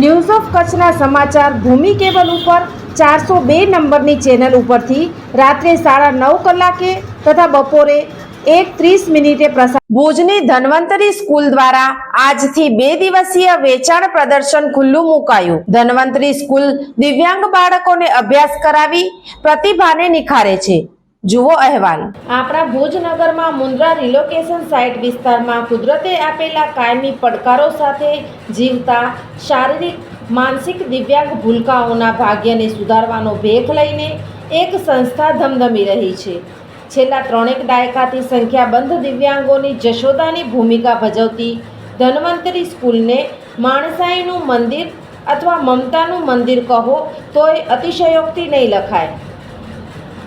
News of કચ્છના સમાચાર ભૂમિ cable ઉપર ચારસો બે નંબરની ચેનલ ઉપરથી રાત્રે સાડા નવ કલાકે તથા બપોરે એક ત્રીસ મિનિટે પ્રસાર ભુજની ધન્વંતરી સ્કૂલ દ્વારા આજથી બે દિવસીય વેચાણ પ્રદર્શન ખુલ્લું મુકાયું. ધન્વંતરી સ્કૂલ દિવ્યાંગ બાળકોને અભ્યાસ કરાવી પ્રતિભાને નિખારે છે. જુઓ અહેવાલ. આપણા ભુજ નગરમાં મુન્દ્રા રિલોકેશન સાઇટ વિસ્તારમાં કુદરતે આપેલા કાયમી પડકારો સાથે જીવતા શારીરિક, માનસિક દિવ્યાંગ ભૂલકાઓના ભાગ્યને સુધારવાનો ભેખ લઈને એક સંસ્થા ધમધમી રહી છે. છેલ્લા ત્રણેક દાયકાથી સંખ્યાબંધ દિવ્યાંગોની જશોદાની ભૂમિકા ભજવતી ધન્વંતરી સ્કૂલને માણસાઈનું મંદિર અથવા મમતાનું મંદિર કહો તોય અતિશયોક્તિ નહીં લખાય.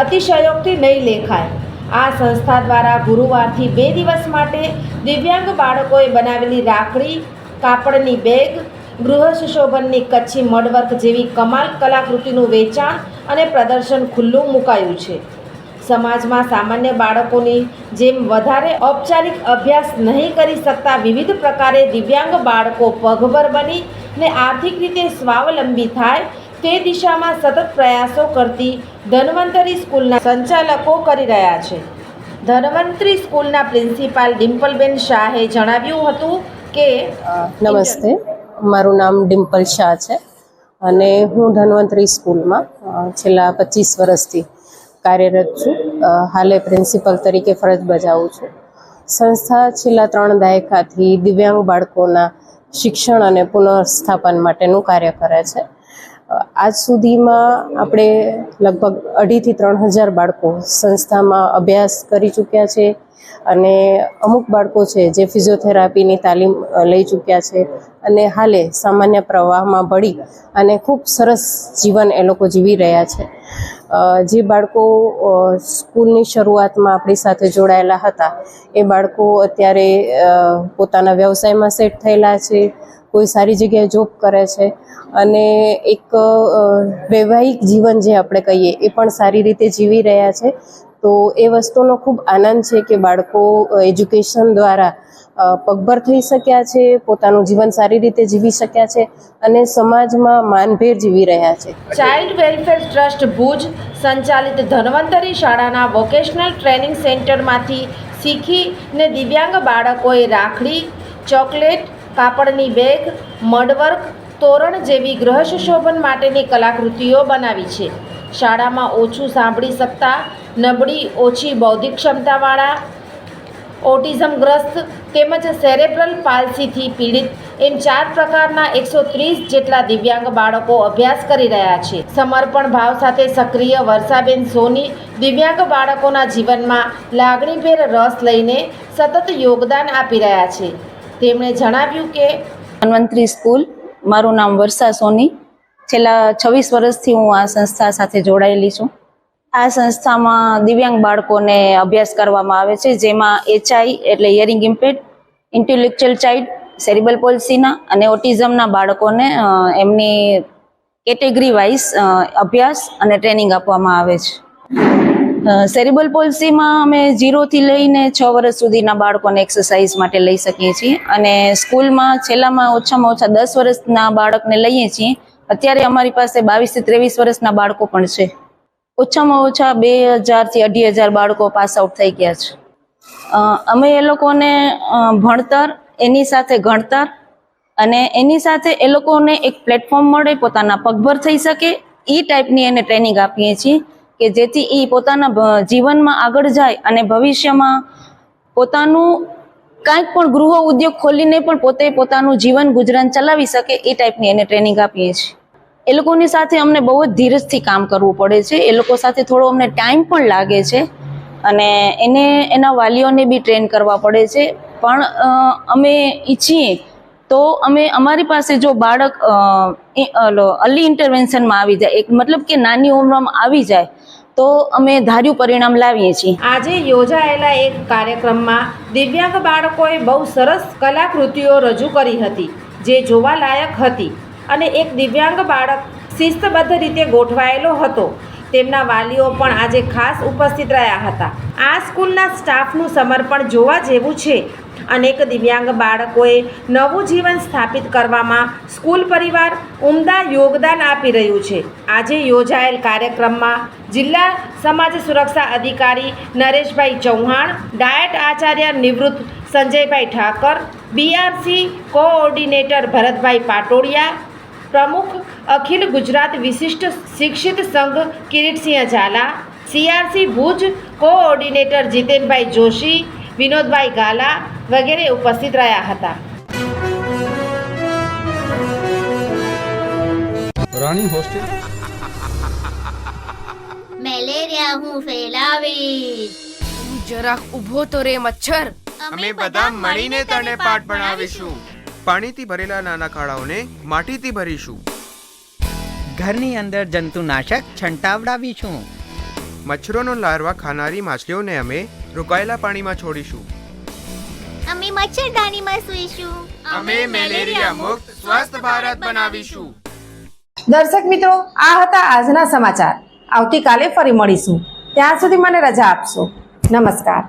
અતિશયોક્તિ નહીં લેખાય. આ સંસ્થા દ્વારા ગુરુવારથી બે દિવસ માટે દિવ્યાંગ બાળકોએ બનાવેલી રાખડી, કાપડની બેગ, ગૃહ સુશોભનની કચ્છી મડવર્ક જેવી કમાલ કલાકૃતિનું વેચાણ અને પ્રદર્શન ખુલ્લું મુકાયું છે. સમાજમાં સામાન્ય બાળકોની જેમ વધારે ઔપચારિક અભ્યાસ નહીં કરી શકતા વિવિધ પ્રકારે દિવ્યાંગ બાળકો પગભર બની ને આર્થિક રીતે સ્વાવલંબી થાય તે દિશામાં સતત પ્રયાસો કરતી ધન્વંતરી સ્કૂલના સંચાલકો કરી રહ્યા છે. ધન્વંતરી સ્કૂલના પ્રિન્સિપાલ ડિમ્પલબેન શાહે જણાવ્યું હતું કે નમસ્તે. મારું નામ ડિમ્પલ શાહ છે અને હું ધન્વંતરી સ્કૂલમાં છેલ્લા પચીસ વર્ષથી કાર્યરત છું. હાલે પ્રિન્સિપલ તરીકે ફરજ બજાવું છું. સંસ્થા છેલ્લા ત્રણ દાયકાથી દિવ્યાંગ બાળકોના શિક્ષણ અને પુનઃસ્થાપન માટેનું કાર્ય કરે છે. આજ સુધીમાં આપણે લગભગ અઢીથી ત્રણ હજાર બાળકો સંસ્થામાં અભ્યાસ કરી ચૂક્યા છે અને અમુક બાળકો છે જે ફિઝિયોથેરાપીની તાલીમ લઈ ચૂક્યા છે અને હાલે સામાન્ય પ્રવાહમાં ભળી અને ખૂબ સરસ જીવન એ લોકો જીવી રહ્યા છે. જે બાળકો સ્કૂલની શરૂઆતમાં આપણી સાથે જોડાયેલા હતા, એ બાળકો અત્યારે પોતાના વ્યવસાયમાં સેટ થયેલા છે, કોઈ સારી જગ્યાએ જોબ કરે છે અને એક વૈવાહિક જીવન જે આપણે કહીએ એ પણ સારી રીતે જીવી રહ્યા છે. તો એ વસ્તુનો ખૂબ આનંદ છે કે બાળકો એજ્યુકેશન દ્વારા પગભર થઈ શક્યા છે, પોતાનું જીવન સારી રીતે જીવી શક્યા છે અને સમાજમાં માનભેર જીવી રહ્યા છે. ચાઇલ્ડ વેલફેર ટ્રસ્ટ ભુજ સંચાલિત ધન્વંતરી શાળાના વોકેશનલ ટ્રેનિંગ સેન્ટરમાંથી શીખીને દિવ્યાંગ બાળકોએ રાખડી, ચોકલેટ, કાપડની બેગ મડવર્ક તોરણ જેવી ગ્રહસુશોભન સુશોભન માટેની કલાકૃતિઓ બનાવી છે. શાળામાં ઓછું સાંભળી શકતા, નબળી, ઓછી બૌદ્ધિક ક્ષમતાવાળા, ઓટિઝમગ્રસ્ત તેમજ સેરેબ્રલ પાલ્સીથી પીડિત એમ ચાર પ્રકારના એકસો ત્રીસ જેટલા દિવ્યાંગ બાળકો અભ્યાસ કરી રહ્યા છે. સમર્પણ ભાવ સાથે સક્રિય વર્ષાબેન સોની દિવ્યાંગ બાળકોના જીવનમાં લાગણીભેર રસ લઈને સતત યોગદાન આપી રહ્યા છે. તેમણે જણાવ્યું કે ધન્વંતરી સ્કૂલ મારું નામ વર્ષા સોની. છેલ્લા છવ્વીસ વર્ષથી હું આ સંસ્થા સાથે જોડાયેલી છું. આ સંસ્થામાં દિવ્યાંગ બાળકોને અભ્યાસ કરવામાં આવે છે, જેમાં એચઆઈ એટલે hearing impaired intellectual child, cerebral પોલિસીના અને ઓટિઝમના બાળકોને એમની કેટેગરી વાઇઝ અભ્યાસ અને ટ્રેનિંગ આપવામાં આવે છે. સેરિબલ પોલિસીમાં અમે જીરોથી લઈને છ વર્ષ સુધીના બાળકોને એક્સરસાઇઝ માટે લઈ શકીએ છીએ. અને સ્કૂલમાં છેલ્લામાં ઓછામાં ઓછા દસ વર્ષના બાળકને લઈએ છીએ. અત્યારે અમારી પાસે બાવીસથી ત્રેવીસ વર્ષના બાળકો પણ છે. ઓછામાં ઓછા બે હજારથી અઢી હજાર બાળકો પાસ આઉટ થઈ ગયા છે. અમે એ લોકોને ભણતર, એની સાથે ગણતર અને એની સાથે એ લોકોને એક પ્લેટફોર્મ મળે, પોતાના પગભર થઈ શકે એ ટાઈપની એને ટ્રેનિંગ આપીએ છીએ. કે જેથી એ પોતાના જીવનમાં આગળ જાય અને ભવિષ્યમાં પોતાનું કાંઈક પણ ગૃહ ઉદ્યોગ ખોલીને પણ પોતે પોતાનું જીવન ગુજરાન ચલાવી શકે એ ટાઈપની એને ટ્રેનિંગ આપીએ છીએ. એ લોકોની સાથે અમને બહુ જ ધીરજથી કામ કરવું પડે છે. એ લોકો સાથે થોડો અમને ટાઈમ પણ લાગે છે અને એને, એના વાલીઓને બી ટ્રેન કરવા પડે છે. પણ અમે ઈચ્છીએ તો અમે અમારી પાસે જો બાળક અર્લી ઇન્ટરવેન્શનમાં આવી જાય, એક મતલબ કે નાની ઉંમરમાં આવી જાય, તો અમે ધાર્યું પરિણામ લાવીએ છીએ. આજે યોજાયેલા એક કાર્યક્રમમાં દિવ્યાંગ બાળકોએ બહુ સરસ કલાકૃતિઓ રજૂ કરી હતી, જે જોવાલાયક હતી અને એક દિવ્યાંગ બાળક શિસ્તબદ્ધ રીતે ગોઠવાયેલો હતો. તેમના વાલીઓ પણ આજે ખાસ ઉપસ્થિત રહ્યા હતા. આ સ્કૂલના સ્ટાફનું સમર્પણ જોવા જેવું છે. અનેક દિવ્યાંગ બાળકોએ નવું જીવન સ્થાપિત કરવામાં સ્કૂલ પરિવાર ઉમદા યોગદાન આપી રહ્યું છે. આજે યોજાયેલ કાર્યક્રમમાં જિલ્લા સમાજ સુરક્ષા અધિકારી નરેશભાઈ ચૌહાણ, ડાયટ આચાર્ય નિવૃત્ત સંજયભાઈ ઠાકર બીઆરસી કોઓર્ડિનેટર ભરતભાઈ પાટોડિયા, પ્રમુખ અખિલ ગુજરાત વિશિષ્ટ શિક્ષિત સંઘ કિરીટસિંહ ઝાલા સીઆરસી ભુજ કોઓર્ડિનેટર જીતેનભાઈ જોશી, વિનોદભાઈ ગાલા વગેરે ઉપસ્થિત રહ્યા હતા. રાણી હોસ્ટેલ? મેલેરિયા હું ફેલાવીશ. તું જરાક ઊભો તો રે મચ્છર. અમે બધા મળીને તને પાઠ ભણાવીશું. પાણીથી ભરેલા નાના ખાડાઓને માટીથી ભરીશું. ઘરની અંદર જંતુનાશક છંટાવડાવીશું. મચ્છરોનો લાર્વા ખાનારી માછલીઓને અમે રોકાયેલા પાણીમાં છોડીશું. અમે મચ્છરદાનીમાં સૂઈશું. અમે મેલેરિયા મુક્ત સ્વસ્થ ભારત બનાવીશું. દર્શક મિત્રો આ હતા આજના સમાચાર. આવતીકાલે ફરી મળીશું. ત્યાં સુધી મને રજા આપશો. નમસ્કાર.